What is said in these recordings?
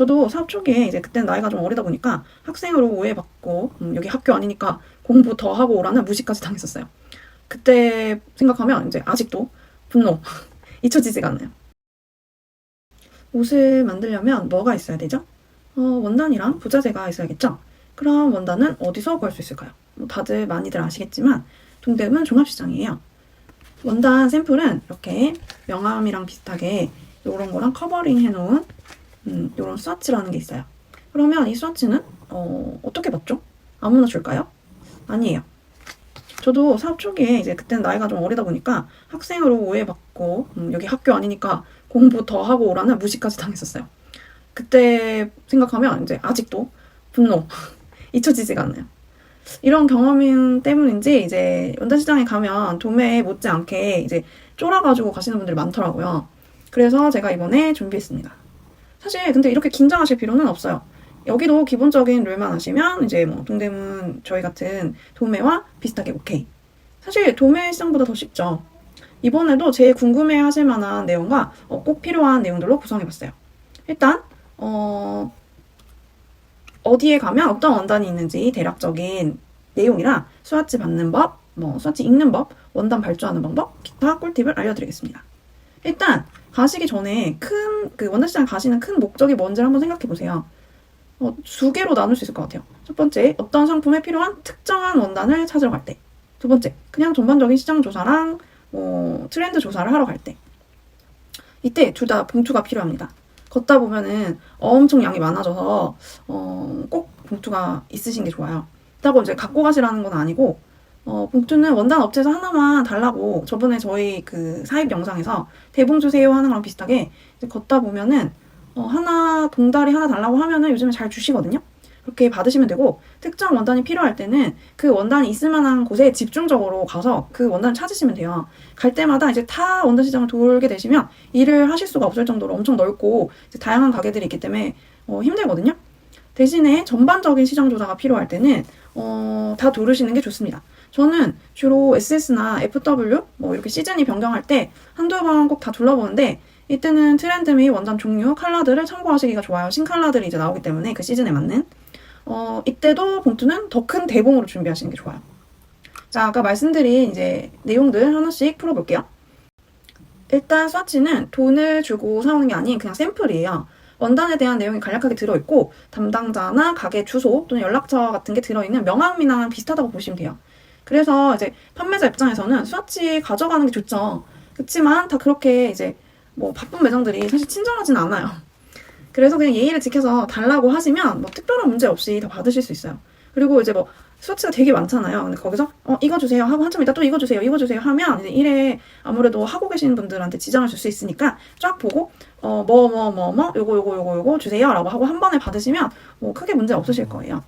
저도 사업 초기에 이제 그때 나이가 좀 어리다 보니까 학생으로 오해받고 음, 여기 학교 아니니까 공부 더 하고 오라는 무시까지 당했었어요. 그때 생각하면 이제 아직도 분노 잊혀지지가 않아요. 옷을 만들려면 뭐가 있어야 되죠? 어, 원단이랑 부자재가 있어야겠죠? 그럼 원단은 어디서 구할 수 있을까요? 뭐 다들 많이들 아시겠지만 동대문 종합시장이에요. 원단 샘플은 이렇게 명암이랑 비슷하게 이런 거랑 커버링 해놓은 음, 이런 스와치라는 게 있어요. 그러면 이 스와치는 어, 어떻게 받죠? 아무나 줄까요? 아니에요. 저도 사업 초기에 이제 그때는 나이가 좀 어리다 보니까 학생으로 오해받고 음, 여기 학교 아니니까 공부 더 하고 오라는 무시까지 당했었어요. 그때 생각하면 이제 아직도 분노 잊혀지지가 않아요. 이런 경험 때문인지 이제 원단시장에 가면 도매에 못지않게 이제 쫄아가지고 가시는 분들이 많더라고요. 그래서 제가 이번에 준비했습니다. 사실 근데 이렇게 긴장하실 필요는 없어요. 여기도 기본적인 룰만 아시면 이제 뭐 동대문 저희 같은 도매와 비슷하게 오케이. 사실 도매 시장보다 더 쉽죠. 이번에도 제일 궁금해 하실 만한 내용과 어, 꼭 필요한 내용들로 구성해봤어요. 일단 어, 어디에 가면 어떤 원단이 있는지 대략적인 내용이랑 수화치 받는 법, 뭐 수화치 읽는 법, 원단 발주하는 방법, 기타 꿀팁을 알려드리겠습니다. 일단 가시기 전에 큰 그 원단 시장 가시는 큰 목적이 뭔지 한번 생각해 보세요. 어, 두 개로 나눌 수 있을 것 같아요. 첫 번째, 어떤 상품에 필요한 특정한 원단을 찾으러 갈 때. 두 번째, 그냥 전반적인 시장 조사랑 뭐 트렌드 조사를 하러 갈 때. 이때 둘 다 봉투가 필요합니다. 걷다 보면은 엄청 양이 많아져서 어, 꼭 봉투가 있으신 게 좋아요. 그렇다고 이제 갖고 가시라는 건 아니고 어, 봉투는 원단 업체에서 하나만 달라고 저번에 저희 그 사입 영상에서 대봉 주세요 하는 거랑 비슷하게 걷다 보면은 어, 하나 봉다리 하나 달라고 하면은 요즘에 잘 주시거든요. 그렇게 받으시면 되고 특정 원단이 필요할 때는 그 원단이 있을 만한 곳에 집중적으로 가서 그 원단을 찾으시면 돼요. 갈 때마다 이제 타 원단 시장을 돌게 되시면 일을 하실 수가 없을 정도로 엄청 넓고 다양한 가게들이 있기 때문에 어, 힘들거든요. 대신에 전반적인 시장 조사가 필요할 때는 어, 다 도르시는 게 좋습니다. 저는 주로 SS나 FW 뭐 이렇게 시즌이 변경할 때 한두 번 꼭 다 둘러보는데 이때는 트렌드 및 원단 종류, 컬러들을 참고하시기가 좋아요. 신컬러들이 이제 나오기 때문에 그 시즌에 맞는. 어, 이때도 봉투는 더 큰 대봉으로 준비하시는 게 좋아요. 자, 아까 말씀드린 이제 내용들 하나씩 풀어볼게요. 일단 스와치는 돈을 주고 사오는 게 아닌 그냥 샘플이에요. 원단에 대한 내용이 간략하게 들어있고 담당자나 가게 주소 또는 연락처 같은 게 들어있는 명함이랑 비슷하다고 보시면 돼요. 그래서 이제 판매자 입장에서는 스와치 가져가는 게 좋죠. 그렇지만 다 그렇게 이제 뭐 바쁜 매장들이 사실 친절하진 않아요. 그래서 그냥 예의를 지켜서 달라고 하시면 뭐 특별한 문제 없이 다 받으실 수 있어요. 그리고 이제 뭐 스와치가 되게 많잖아요. 근데 거기서 어 이거 주세요 하고 한참 있다 또 이거 주세요 이거 주세요 하면 이제 일에 아무래도 하고 계시는 분들한테 지장을 줄 수 있으니까 쫙 보고 어 뭐 뭐 뭐뭐 요거 요거 요거 요거 주세요라고 하고 한 번에 받으시면 뭐 크게 문제 없으실 거예요.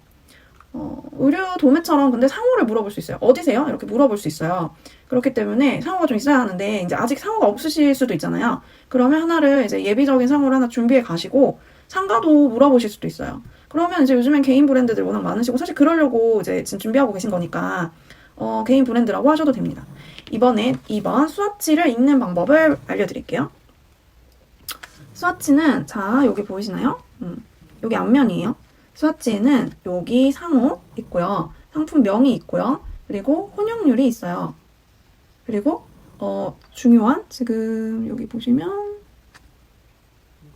어, 의류 도매처럼 근데 상호를 물어볼 수 있어요. 어디세요? 이렇게 물어볼 수 있어요. 그렇기 때문에 상호가 좀 있어야 하는데 이제 아직 상호가 없으실 수도 있잖아요. 그러면 하나를 이제 예비적인 상호를 하나 준비해 가시고 상가도 물어보실 수도 있어요. 그러면 이제 요즘엔 개인 브랜드들 워낙 많으시고 사실 그러려고 이제 지금 준비하고 계신 거니까 어, 개인 브랜드라고 하셔도 됩니다. 이번엔 2번 스와치를 읽는 방법을 알려드릴게요. 스와치는 자 여기 보이시나요? 음, 여기 앞면이에요. 스와치에는 여기 상호 있고요. 상품명이 있고요. 그리고 혼용률이 있어요. 그리고 어, 중요한 지금 여기 보시면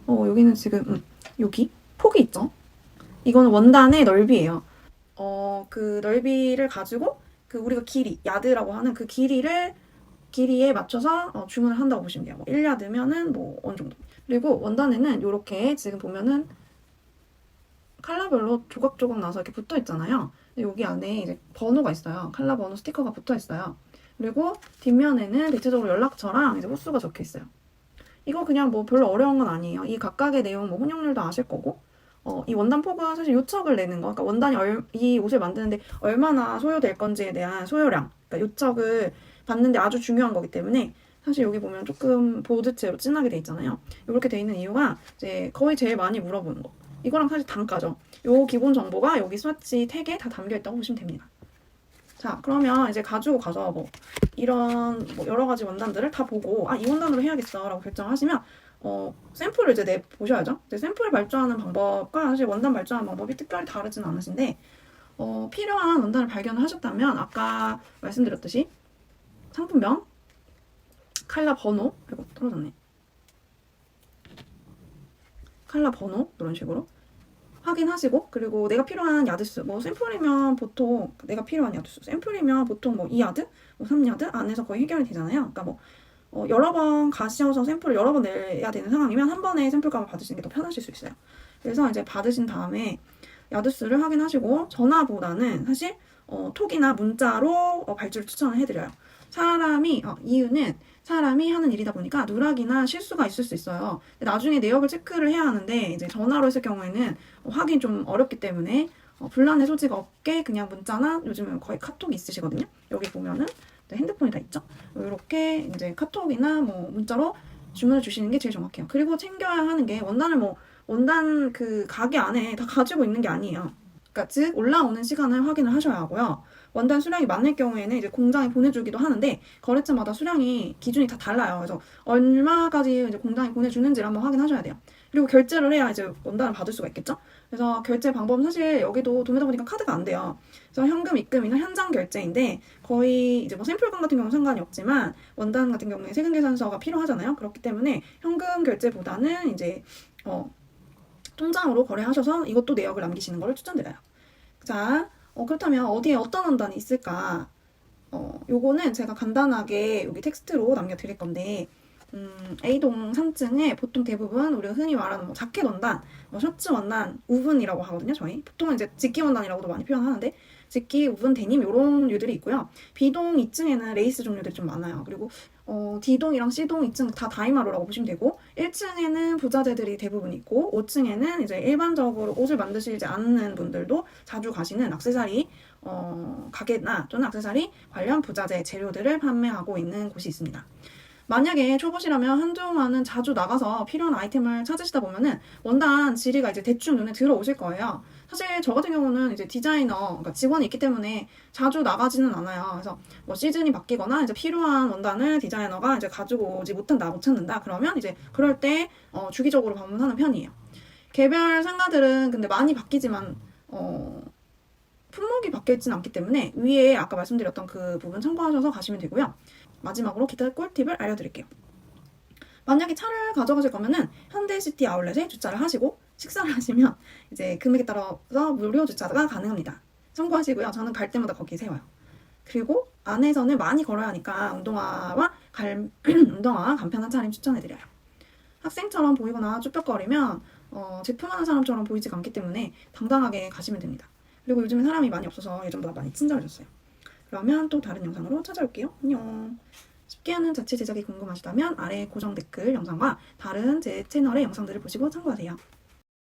어, 여기는 지금 음, 여기 폭이 있죠. 이거는 원단의 넓이에요. 어, 그 넓이를 가지고 그 우리가 길이, 야드라고 하는 그 길이를 길이에 맞춰서 어, 주문을 한다고 보시면 돼요. 뭐 1야드면은 뭐 어느 정도. 그리고 원단에는 이렇게 지금 보면은 컬러별로 조각조각 나서 이렇게 붙어 있잖아요. 여기 안에 이제 번호가 있어요. 컬러 번호 스티커가 붙어 있어요. 그리고 뒷면에는 대체적으로 연락처랑 이제 호수가 적혀 있어요. 이거 그냥 뭐 별로 어려운 건 아니에요. 이 각각의 내용 뭐 혼용률도 아실 거고 어, 이 원단 폭은 사실 요척을 내는 거. 그러니까 원단이 얼, 이 옷을 만드는데 얼마나 소요될 건지에 대한 소요량. 그러니까 요척을 받는데 아주 중요한 거기 때문에 사실 여기 보면 조금 보드체로 진하게 돼 있잖아요. 이렇게 돼 있는 이유가 이제 거의 제일 많이 물어보는 거. 이거랑 사실 단가죠. 요 기본 정보가 여기 스와치 택에 다 담겨 있다고 보시면 됩니다. 자, 그러면 이제 가지고 가서 뭐 이런 뭐 여러 가지 원단들을 다 보고 아, 이 원단으로 해야겠어라고 결정하시면 어, 샘플을 이제 내 보셔야죠. 이제 샘플 발주하는 방법과 사실 원단 발주하는 방법이 특별히 다르진 않으신데 어, 필요한 원단을 발견을 하셨다면 아까 말씀드렸듯이 상품명, 칼라 번호, 이거 떨어졌네. 칼라 번호 이런 식으로 확인하시고 그리고 내가 필요한 야드수 뭐 샘플이면 보통 내가 필요한 야드수 샘플이면 보통 뭐 2야드, 뭐 3야드 안에서 거의 해결이 되잖아요. 그러니까 뭐 어, 여러 번 가셔서 샘플을 여러 번 내야 되는 상황이면 한 번에 샘플값을 받으시는 게 더 편하실 수 있어요. 그래서 이제 받으신 다음에 야드수를 확인하시고 전화보다는 사실 어, 톡이나 문자로 어, 발주를 추천을 해드려요. 사람이 어, 이유는 사람이 하는 일이다 보니까 누락이나 실수가 있을 수 있어요. 나중에 내역을 체크를 해야 하는데 이제 전화로 했을 경우에는 어, 확인 좀 어렵기 때문에 어, 분란의 소지가 없게 그냥 문자나 요즘은 거의 카톡이 있으시거든요. 여기 보면은 네, 핸드폰이 다 있죠. 이렇게 이제 카톡이나 뭐 문자로 주문을 주시는 게 제일 정확해요. 그리고 챙겨야 하는 게 원단을 뭐 원단 그 가게 안에 다 가지고 있는 게 아니에요. 그러니까 즉 올라오는 시간을 확인을 하셔야 하고요. 원단 수량이 많을 경우에는 이제 공장에 보내주기도 하는데 거래처마다 수량이 기준이 다 달라요. 그래서 얼마까지 이제 공장에 보내주는지를 한번 확인하셔야 돼요. 그리고 결제를 해야 이제 원단을 받을 수가 있겠죠. 그래서 결제 방법은 사실 여기도 도매다 보니까 카드가 안 돼요. 그래서 현금 입금이나 현장 결제인데 거의 이제 뭐 샘플감 같은 경우는 상관이 없지만 원단 같은 경우에 세금 계산서가 필요하잖아요. 그렇기 때문에 현금 결제보다는 이제 어 통장으로 거래하셔서 이것도 내역을 남기시는 것을 추천드려요. 자, 어, 그렇다면 어디에 어떤 원단이 있을까? 어, 요거는 제가 간단하게 여기 텍스트로 남겨드릴 건데, 음, A동 3층에 보통 대부분 우리가 흔히 말하는 뭐 자켓 원단, 뭐 셔츠 원단, 우분이라고 하거든요, 저희. 보통은 이제 직기 원단이라고도 많이 표현하는데, 직기, 우분, 데님 이런 류들이 있고요. B동 2층에는 레이스 종류들이 좀 많아요. 그리고 어, D동이랑 C동 2층 다 다이마로라고 보시면 되고 1층에는 부자재들이 대부분 있고 5층에는 이제 일반적으로 옷을 만드시지 않는 분들도 자주 가시는 악세사리 어, 가게나 또는 악세사리 관련 부자재 재료들을 판매하고 있는 곳이 있습니다. 만약에 초보시라면 한동안은 자주 나가서 필요한 아이템을 찾으시다 보면은 원단 질의가 이제 대충 눈에 들어오실 거예요. 사실 저 같은 경우는 이제 디자이너, 그러니까 직원이 있기 때문에 자주 나가지는 않아요. 그래서 뭐 시즌이 바뀌거나 이제 필요한 원단을 디자이너가 이제 가지고 오지 못한다, 못 찾는다. 그러면 이제 그럴 때 어, 주기적으로 방문하는 편이에요. 개별 상가들은 근데 많이 바뀌지만 어, 품목이 바뀌어 있지는 않기 때문에 위에 아까 말씀드렸던 그 부분 참고하셔서 가시면 되고요. 마지막으로 기타 꿀팁을 알려드릴게요. 만약에 차를 가져가실 거면은 현대시티 아울렛에 주차를 하시고 식사를 하시면 이제 금액에 따라서 무료 주차가 가능합니다. 참고하시고요. 저는 갈 때마다 거기 세워요. 그리고 안에서는 많이 걸어야 하니까 운동화와 갈, 운동화와 간편한 차림 추천해드려요. 학생처럼 보이거나 쭈뼛거리면 어, 제품하는 사람처럼 보이지가 않기 때문에 당당하게 가시면 됩니다. 그리고 요즘에 사람이 많이 없어서 예전보다 많이 친절해졌어요. 그러면 또 다른 영상으로 찾아올게요. 안녕. 쉽게 하는 자체 제작이 궁금하시다면 아래 고정 댓글 영상과 다른 제 채널의 영상들을 보시고 참고하세요.